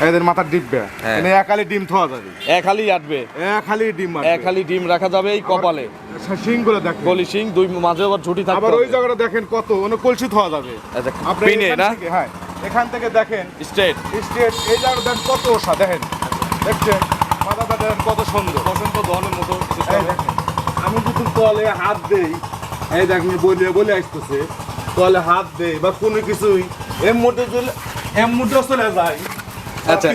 এদের মাথার ডিব্বে হ্যাঁ। এনে একালি ডিম থোয়া যাবে। এক হালি আটবে। একালি ডিম মারবে। এক ডিম রাখা যাবে এই কপালে। আবার শিংগুলো দেখেন। গলি সিং দুই মাঝে আবার ঝুটি থাকবে আবার ওই জায়গাটা দেখেন কত ওনে কলসি থোয়া যাবে। আচ্ছা আপনি পিনে না? হ্যাঁ এখান থেকে দেখেন। স্ট্রেট। স্টেট এই জায়গাটা দেখেন কত ওষা দেখেন। দেখছেন? মাথাটা দেখেন কত সুন্দর। বসন্ত দহনের মতো আমি যদি তলে হাত দেই এই দেখেন বলে বলে আসতেছে। তলে হাত দেই বা কোনো কিছুই এর মধ্যে চলে এর মধ্যে চলে যায়। আচ্ছা।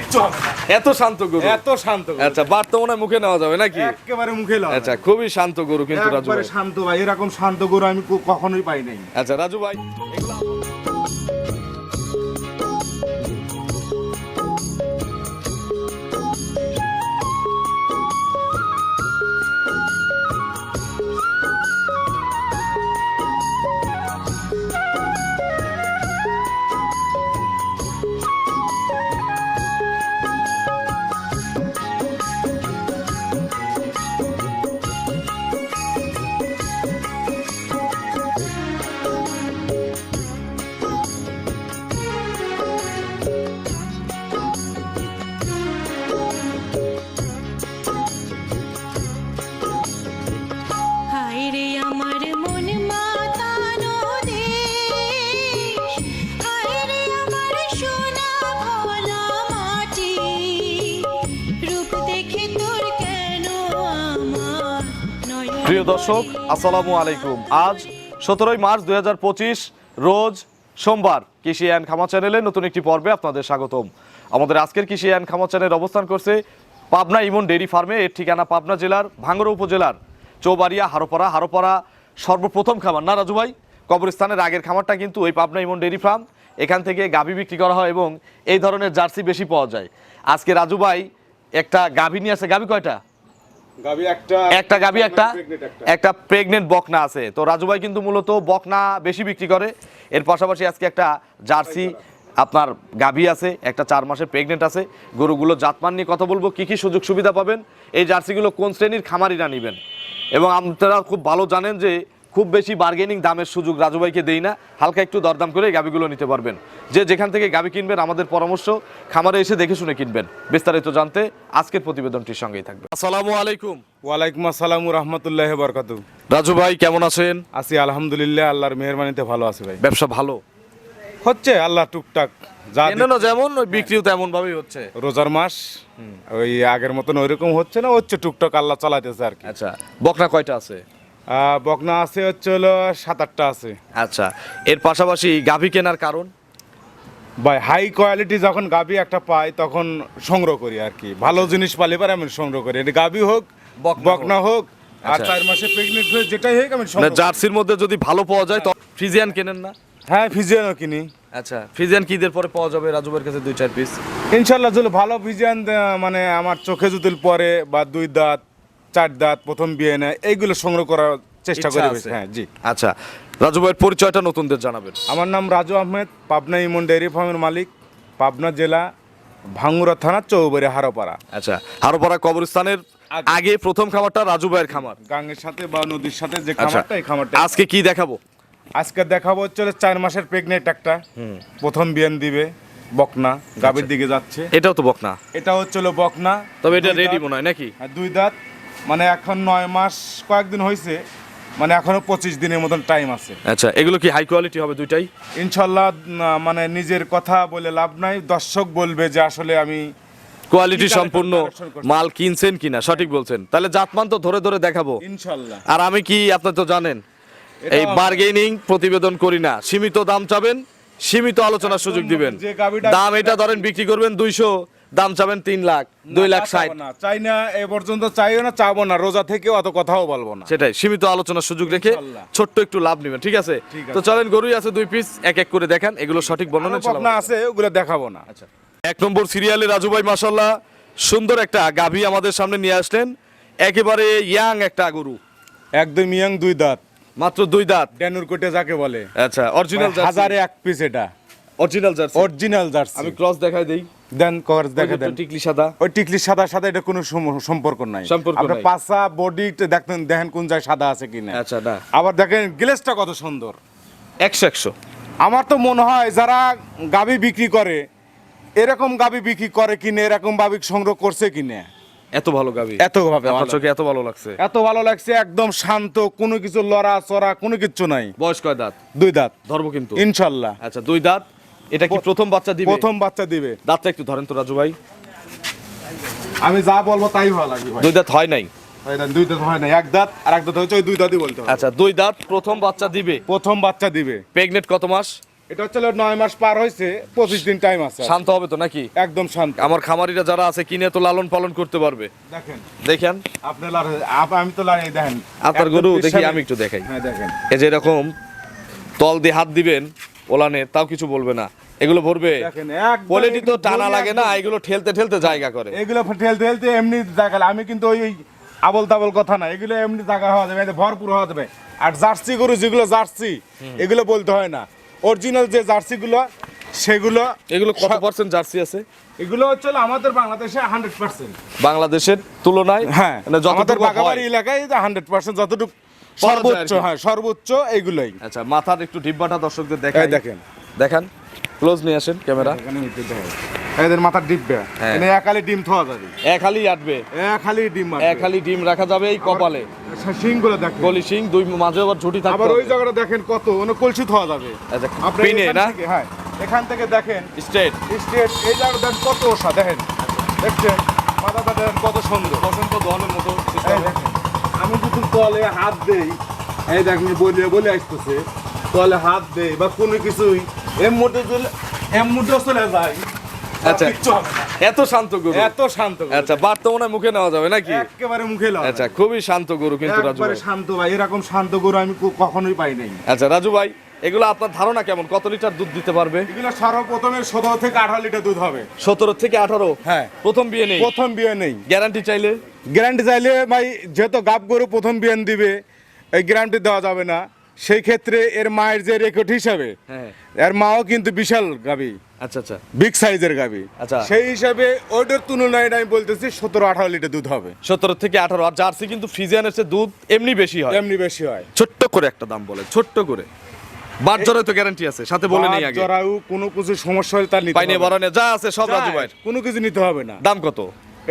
এত শান্ত গরু। এত শান্ত। আচ্ছা বার্তা মনে হয় মুখে নেওয়া যাবে নাকি? একেবারে মুখে নেওয়া আচ্ছা খুবই শান্ত গরু কিন্তু রাজু ভাই। শান্ত ভাই এরকম শান্ত গরু আমি কখনোই পাই নাই। আচ্ছা রাজু ভাই দর্শক, আসসালামু আলাইকুম। আজ সতেরোই মার্চ দু হাজার পঁচিশ, রোজ সোমবার কৃষি অ্যান্ড খামা চ্যানেলে নতুন একটি পর্বে আপনাদের স্বাগতম। আমাদের আজকের কৃষি অ্যান্ড খামা চ্যানেল অবস্থান করছে পাবনা ইমন ডেইরি ফার্মে, এর ঠিকানা পাবনা জেলার ভাঙ্গড়া উপজেলার চৌবাড়িয়া, হারোপাড়া হারোপাড়া সর্বপ্রথম খামার। না, রাজু ভাই, কবরস্থানের আগের খামারটা কিন্তু ওই পাবনা ইমন ডেইরি ফার্ম, এখান থেকে গাভী বিক্রি করা হয় এবং এই ধরনের জার্সি বেশি পাওয়া যায়। আজকে রাজু ভাই একটা গাভী নিয়ে আসে। গাভী কয়টা? একটা গাবি একটা একটা। একটা প্রেগনেন্ট বকনা আছে। তো রাজু ভাই কিন্তু মূলত বকনা বেশি বিক্রি করে। এর পাশাপাশি আজকে একটা জার্সি আপনার গাভী আছে একটা চার মাসে প্রেগনেন্ট আছে। গরুগুলো জাতমান নিয়ে কথা বলব কি কি সুযোগ সুবিধা পাবেন এই জার্সিগুলো কোন শ্রেণির খামারিরা নেবেন? এবং আপনারা খুব ভালো জানেন যে খুব বেশি বার্গেনিং দামের সুযোগ রাজু ভাইকে দেই না। হালকা একটু দরদাম করে এই গাভীগুলো নিতে পারবেন। যে যেখান থেকে গাভী কিনবেন আমাদের পরামর্শ খামারে এসে দেখে শুনে কিনবেন। বিস্তারিত জানতে আজকের প্রতিবেদনটির সঙ্গেই থাকবে। আসসালামু আলাইকুম। ওয়ালাইকুম আসসালাম রহমতুল্লাহ বরকাতু। রাজু ভাই কেমন আছেন? আছি আলহামদুলিল্লাহ আল্লাহর মেহরবানিতে ভালো আছি ভাই। ব্যবসা ভালো? হচ্ছে আল্লাহ টুকটাক যা যেমন ওই বিক্রিও তেমন ভাবেই হচ্ছে। রোজার মাস ওই আগের মতন ওইরকম হচ্ছে না হচ্ছে টুকটাক আল্লাহ চালাইতেছে আর কি। আচ্ছা বকনা কয়টা আছে? বকনা আছে হচ্ছে হলো সাত আটটা আছে। আচ্ছা এর পাশাপাশি গাভী কেনার কারণ? ভাই হাই কোয়ালিটি যখন গাবি একটা পাই তখন সংগ্রহ করি আর কি। ভালো জিনিস পালি পারে আমি সংগ্রহ করি। এটা গাবি হোক বকনা হোক। আর আচ্ছা। চার মাসে প্রেগনেন্ট হয়ে যেটাই হোক আমি না সংগ্রহ জার্সির মধ্যে যদি ভালো পাওয়া যায় তো ফ্রিজিয়ান কেনেন না? হ্যাঁ ফিজিয়ানও কিনি। আচ্ছা ফিজিয়ান কি ঈদের পরে পাওয়া যাবে? রাজুবের কাছে দুই চার পিস ইনশাল্লাহ যদি ভালো ফিজিয়ান মানে আমার চোখে যদি পরে বা দুই দাঁত চার দাঁত প্রথম বিয়ে নেয় এইগুলো সংগ্রহ করার চেষ্টা ইচ্ছা করি আছে? হ্যাঁ জি। আচ্ছা রাজু ভাইয়ের পরিচয়টা নতুনদের জানাবেন। আমার নাম রাজু আহমেদ পাবনা ইমন ডেয়ারি ফার্মের মালিক পাবনা জেলা ভাঙ্গুরা থানা চৌবাড়ি হারোপাড়া। আচ্ছা হারোপাড়া কবরস্থানের আগে। আগে প্রথম খামারটা রাজু ভাইয়ের খামার। গাঙ্গের সাথে বা নদীর সাথে যে আচ্ছা খামারটা এই খামারটা। আজকে কি দেখাবো? আজকে দেখাবো হচ্ছে হলো চার মাসের প্রেগনেন্ট একটা। প্রথম বিয়ান দিবে বকনা গাভীর দিকে যাচ্ছে। এটাও তো বকনা। এটা হচ্ছে বকনা। তবে এটা দুই রেডি দাঁত। মনে হয় নাকি? আর দুই দাঁত। মানে এখন নয় মাস কয়েকদিন হয়েছে মানে এখনও পঁচিশ দিনের মতন টাইম আছে। আচ্ছা এগুলো কি হাই কোয়ালিটি হবে দুইটাই? ইনশাল্লাহ মানে নিজের কথা বলে লাভ নাই। দর্শক বলবে যে আসলে আমি কোয়ালিটি সম্পূর্ণ মাল কিনছেন কিনা সঠিক বলছেন। তাহলে জাতমান তো ধরে ধরে দেখাবো। ইনশাল্লাহ। আর আমি কি আপনি তো জানেন এই বার্গেনিং প্রতিবেদন করি না। সীমিত দাম চাবেন সীমিত আলোচনার সুযোগ দিবেন। দাম এটা ধরেন বিক্রি করবেন দুইশো দাম চাবেন তিন লাখ দুই লাখ ষাট। না। চাই না এ পর্যন্ত চাইও না চাবো না। রোজা থেকেও অত কথাও বলব না। সেটাই সীমিত আলোচনার সুযোগ রেখে ছোট্ট একটু লাভ নেবেন ঠিক আছে? তো চলেন গরুই আছে দুই পিস এক এক করে দেখেন এগুলো সঠিক বর্ণনা আছে ওগুলো দেখাবো না। আচ্ছা। এক নম্বর সিরিয়ালে রাজু ভাই মাসাল্লাহ সুন্দর একটা গাভী আমাদের সামনে নিয়ে আসলেন। একেবারে ইয়াং একটা গরু। একদম ইয়াং দুই দাঁত। মাত্র দুই দাঁত। ড্যানুর কোটে যাকে বলে। আচ্ছা অরিজিনাল হাজারে এক পিস এটা। Original jersey. Original jersey. আমি ক্রস দেখাই দেই। দেন কভার দেখা দেন। টিকলি সাদা। ওই টিকলির সাদার সাথে এটা কোনো সম্পর্ক নাই। নাই। পাশা বডি দেখতেন দেখেন কোন জায়গায় সাদা আছে কিনা আচ্ছা না। আবার দেখেন গ্লেসটা কত সুন্দর। একশো একশো। আমার তো মনে হয় যারা গাবি বিক্রি করে এরকম গাবি বিক্রি করে কিনে এরকম গাবি সংগ্রহ করছে কিনে এত ভালো গাবি। এত ভাবে ভালো। চোখে এত ভালো লাগছে। এত ভালো লাগছে একদম শান্ত কোনো কিছু লড়া চড়া কোনো কিচ্ছু নাই। বয়স কয় দাঁত? দুই দাঁত। ধরবো কিন্তু। ইনশাল্লাহ। আচ্ছা দুই দাঁত। এটা কি প্রথম বাচ্চা দিবে? প্রথম বাচ্চা দিবে। দাঁতটা একটু ধরেন তো রাজু ভাই। আমি যা বলব তাই ভালো লাগবে ভাই। দুই দাঁত হয় নাই? দুই দাঁত হয় না এক দাঁত আর এক দাঁত হচ্ছে ওই দুই দাঁতই বলতে হবে। আচ্ছা দুই দাঁত প্রথম বাচ্চা দিবে? প্রথম বাচ্চা দিবে। প্রেগনেন্ট কত মাস? এটা হচ্ছে নয় মাস পার হয়েছে পঁচিশ দিন টাইম আছে। শান্ত হবে তো নাকি? একদম শান্ত। আমার খামারিরা যারা আছে কিনে তো লালন পালন করতে পারবে। দেখেন। দেখেন। আপনি লাড়ে- আপ- আমি তো লাড়িয়ে দেখেন। আপনার গরু দেখি আমি একটু দেখাই। হ্যাঁ দেখেন। এই যে এরকম তল দিয়ে হাত দিবেন ওলানে তাও কিছু বলবে না। এগুলো ভরবে। কোয়ালিটি তো টানা লাগে না এগুলো ঠেলতে ঠেলতে জায়গা করে। এগুলো ঠেলতে ঠেলতে এমনি দেখালে আমি কিন্তু ওই আবল তাবল কথা না এগুলো এমনি জায়গা হওয়া যাবে ভরপুর হওয়া যাবে। আর জার্সি গরু যেগুলো জার্সি এগুলো বলতে হয় না। অরিজিনাল যে জার্সিগুলো সেগুলো এগুলো কত পার্সেন্ট জার্সি আছে? এগুলো হচ্ছে আমাদের বাংলাদেশে হান্ড্রেড পার্সেন্ট বাংলাদেশের তুলনায় হ্যাঁ মানে আমাদের বাগাবাড়ি এলাকায় হান্ড্রেড পার্সেন্ট যতটুকু সর্বোচ্চ হ্যাঁ সর্বোচ্চ এইগুলোই আচ্ছা মাথার একটু ডিব্বাটা দর্শকদের দেখাই। দেখেন। দেখান ক্লোজ নিয়ে আসেন ক্যামেরা। এদের মাথার ডিব্বে। হ্যাঁ। এনে একালি ডিম থোয়া যাবে। এক হালি আটবে। এক খালি ডিম এক হালি ডিম রাখা যাবে এই কপালে। শিংগুলো দেখেন। গলি সিং দুই মাঝে আবার ঝুটি থাকবে আবার ওই জায়গাটা দেখেন কত ওনে কলসি থোয়া যাবে। আচ্ছা আপনি পিনে না? হ্যাঁ এখান থেকে দেখেন। স্ট্রেট। স্টেট এই জায়গাটা দেখেন কত ওষা দেখেন। দেখছেন? মাথাটা দেখেন কত সুন্দর। বসন্ত দহনের মতো দেখেন, তলে হাত দেই। এই দেখেন বলে বলে আসতেছে। তলে হাত দেই বা কোনো কিছুই। মধ্যে চলে চলে যায়। আচ্ছা। এত শান্ত গরু। এত শান্ত। আচ্ছা মনে মুখে নেওয়া যাবে নাকি? একেবারে মুখে লাগা আচ্ছা খুবই শান্ত গরু কিন্তু রাজু ভাই। শান্ত ভাই। এরকম শান্ত গরু আমি কখনোই পাই নাই। আচ্ছা রাজু ভাই এগুলো আপনার ধারণা কেমন? কত লিটার দুধ দিতে পারবে? এগুলো সর্বপ্রথমে সতেরো থেকে আঠারো লিটার দুধ হবে। সতেরো থেকে আঠারো? হ্যাঁ। প্রথম বিয়ে নেই? প্রথম বিয়ে নেই। গ্যারান্টি চাইলে? গ্যারান্টি চাইলে ভাই যেহেতু গাব গরু প্রথম বিয়ান দিবে এই গ্যারান্টি দেওয়া যাবে না। সেই ক্ষেত্রে এর মায়ের যে রেকর্ড হিসাবে হ্যাঁ। এর মাও কিন্তু বিশাল গাবি। আচ্ছা আচ্ছা। বিগ সাইজের গাবি। আচ্ছা। সেই হিসাবে ওইটার তুলনায় আমি বলতেছি সতেরো আঠারো লিটার দুধ হবে। সতেরো থেকে আঠারো। আর জার্সি কিন্তু ফ্রিজিয়ানের চেয়ে দুধ এমনি বেশি হয়। এমনি বেশি হয়। ছোট্ট করে একটা দাম বলে ছোট্ট করে। বাট জরে তো গ্যারান্টি আছে সাথে বলে নেই আগে। জরায়ু কোনো কিছু সমস্যা হলে তার নিতে পাইনে বরণে যা আছে সব রাজু ভাইয়ের কোনো কিছু নিতে হবে না। দাম কত?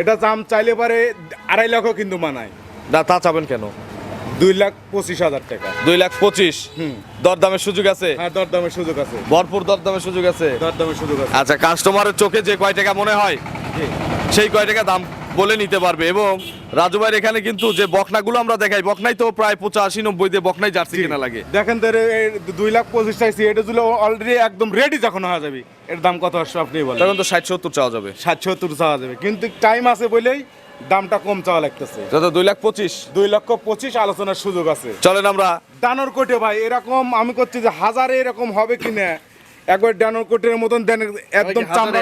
এটা দাম চাইলে পারে আড়াই লাখও কিন্তু মানায়। না তা চাবেন কেন? দুই লাখ পঁচিশ হাজার টাকা। দুই লাখ পঁচিশ? হুম। দরদামের সুযোগ আছে? হ্যাঁ দরদামের সুযোগ আছে। ভরপুর দরদামের সুযোগ আছে? দরদামের সুযোগ আছে। আচ্ছা কাস্টমারের চোখে যে কয় টাকা মনে হয় সেই কয় টাকা দাম বলে নিতে পারবে। এবং রাজু ভাইয়ের এখানে কিন্তু যে বকনাগুলো আমরা দেখাই বকনাই তো প্রায় পঁচাশি নব্বই দিয়ে বকনাই জার্সি কেনা লাগে। দেখেন তো দুই লাখ পঁচিশ চাইছি এটা ছিল অলরেডি একদম রেডি যখন হয়ে যাবে। এর দাম কত আসছে আপনি বলেন। তখন তো ষাট সত্তর চাওয়া যাবে। ষাট সত্তর চাওয়া যাবে। কিন্তু টাইম আছে বলেই দামটা কম চাওয়া লাগতেছে। যত দুই লাখ পঁচিশ। দুই লক্ষ পঁচিশ আলোচনার সুযোগ আছে। চলেন আমরা ডানোর কোটে ভাই এরকম আমি করছি যে হাজারে এরকম হবে কিনা একবার ডানোর কোটের মতন দেন একদম চামড়া?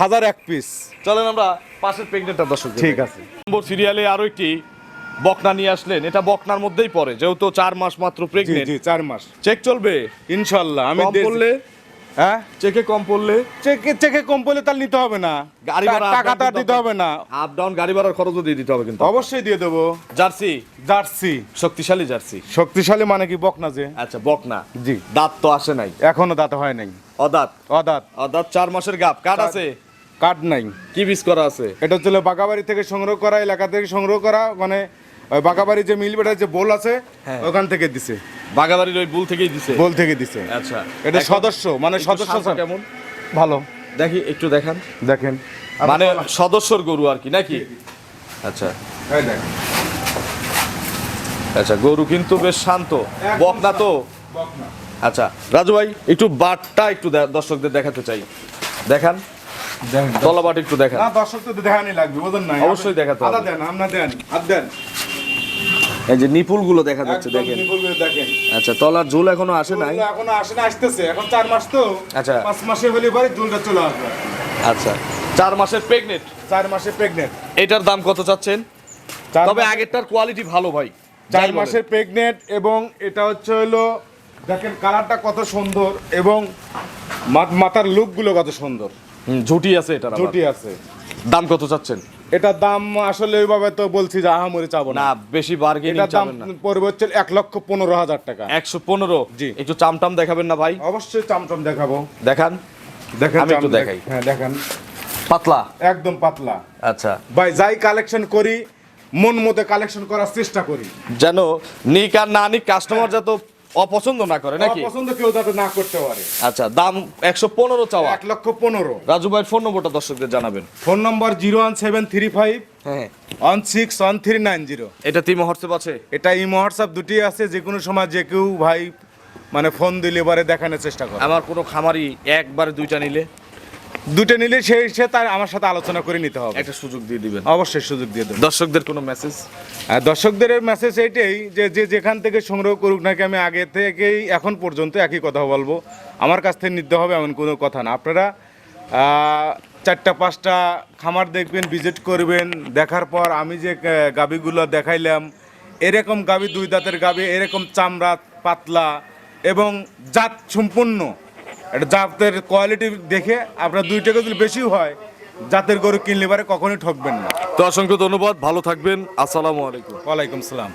হাজার এক পিস চলেন আমরা পাশের প্রেগনেন্টটা দর্শক ঠিক আছে। নম্বর সিরিয়ালে আরও একটি বকনা নিয়ে আসলেন। এটা বকনার মধ্যেই পড়ে যেহেতু চার মাস মাত্র জি প্রেগনেন্ট চার মাস। চেক চলবে? ইনশাল্লাহ আমি পড়লে হ্যাঁ? চেকে কম পড়লে? চেকে চেকে কম পড়লে তার নিতে হবে না। গাড়ি ভাড়া টাকা তার দিতে হবে না। আপ ডাউন গাড়ি ভাড়ার খরচও দিয়ে দিতে হবে কিন্তু। অবশ্যই দিয়ে দেবো। জার্সি? জার্সি। শক্তিশালী জার্সি। শক্তিশালী মানে কি? বকনা যে। আচ্ছা বকনা। জি। দাঁত তো আসে নাই। এখনও দাঁত হয় নাই। অদাঁত? অদাঁত। অদাঁত চার মাসের গাপ কাট আছে? কাঠ নাই। কি বীজ করা আছে? এটা হচ্ছে বাগাবাড়ি থেকে সংগ্রহ করা এলাকা থেকে সংগ্রহ করা মানে ওই বাগাবাড়ি যে মিল বেটার যে বোল আছে হ্যাঁ। ওখান থেকে দিছে। বাগাবাড়ির ওই বুল থেকেই দিছে? বোল থেকে দিছে। আচ্ছা। এটা সদস্য মানে সদস্য কেমন? ভালো। দেখি একটু দেখান। দেখেন। মানে সদস্যর গরু আর কি নাকি? আচ্ছা। আচ্ছা গরু কিন্তু বেশ শান্ত। বকনা তো। আচ্ছা রাজু ভাই একটু বাটটা একটু দর্শকদের দেখাতে চাই। দেখান। দেখেন। তলা বাট একটু দেখান। দর্শক তো দেখানি লাগবে বোঝেন নাই। অবশ্যই দেখাতে হবে। আদা দেন আপনার দেন হাত দেন। এই যে নিপুলগুলো দেখা যাচ্ছে দেখেন। নিপুল দেখেন। আচ্ছা তলার ঝোল এখনও আসে নাই? এখনও আসে না আসতেছে। এখন চার মাস তো। আচ্ছা। পাঁচ মাসে হলে পরে চুলটা চলে আসবে। আচ্ছা চার মাসের প্রেগনেন্ট চার মাসে প্রেগনেন্ট এটার দাম কত চাচ্ছেন? তবে আগেরটার কোয়ালিটি ভালো ভাই চার মাসের প্রেগনেন্ট এবং এটা হচ্ছে হলো দেখেন কালারটা কত সুন্দর এবং মাথার লুকগুলো কত সুন্দর। ঝুটি আছে আবার। জুটি আছে। দাম কত চাচ্ছেন? এটার দাম আসলে ওইভাবে তো বলছি যে আহামরি চাবো না। বেশি বার্গেনিং এটার দাম পড়বে হচ্ছে এক লক্ষ পনেরো হাজার টাকা। একশো পনেরো? জি। একটু চামটাম দেখাবেন না ভাই? অবশ্যই চামচম দেখাবো। দেখান। দেখেন আমি একটু দেখাই। হ্যাঁ দেখান। পাতলা? একদম পাতলা। আচ্ছা। ভাই যাই কালেকশন করি মন মতো কালেকশন করার চেষ্টা করি। যেন নিক আর না নিক কাস্টমার যাতে অপছন্দ না করে নাকি? অপছন্দ কেউ যাতে না করতে পারে। আচ্ছা দাম একশো পনেরো চাওয়া। এক লক্ষ পনেরো। রাজু ভাইয়ের ফোন নম্বরটা দর্শকদের জানাবেন। Phone number zero one seven three five হ্যাঁ one six one three nine zero. এটা তিন হোয়াটসঅ্যাপ আছে? এটা ইমো হোয়াটসঅ্যাপ দুটি আছে যে কোনো সময় যে কেউ ভাই মানে ফোন দিলে এবারে দেখানোর চেষ্টা করে। আমার কোনো খামারি একবার দুইটা নিলে? দুটো নিলে সেই সে তার আমার সাথে আলোচনা করে নিতে হবে। একটা সুযোগ দিয়ে দিবেন। অবশ্যই সুযোগ দিয়ে দেবেন দর্শকদের কোনো মেসেজ দর্শকদের মেসেজ এইটাই যে যে যেখান থেকে সংগ্রহ করুক নাকি আমি আগে থেকেই এখন পর্যন্ত একই কথা বলব। আমার কাছ থেকে নিতে হবে এমন কোনো কথা না। আপনারা চারটা পাঁচটা খামার দেখবেন ভিজিট করবেন। দেখার পর আমি যে আহ, গাভীগুলো দেখাইলাম এরকম গাভী দুই দাঁতের গাভী এরকম চামড়া পাতলা এবং জাত সম্পূর্ণ এটা জাতের কোয়ালিটি দেখে আপনার দুই টাকা যদি বেশি হয় জাতের গরু কিনলে পারে কখনোই ঠকবেন না। তো অসংখ্য ধন্যবাদ ভালো থাকবেন আসসালামু আলাইকুম। ওয়ালাইকুম সালাম।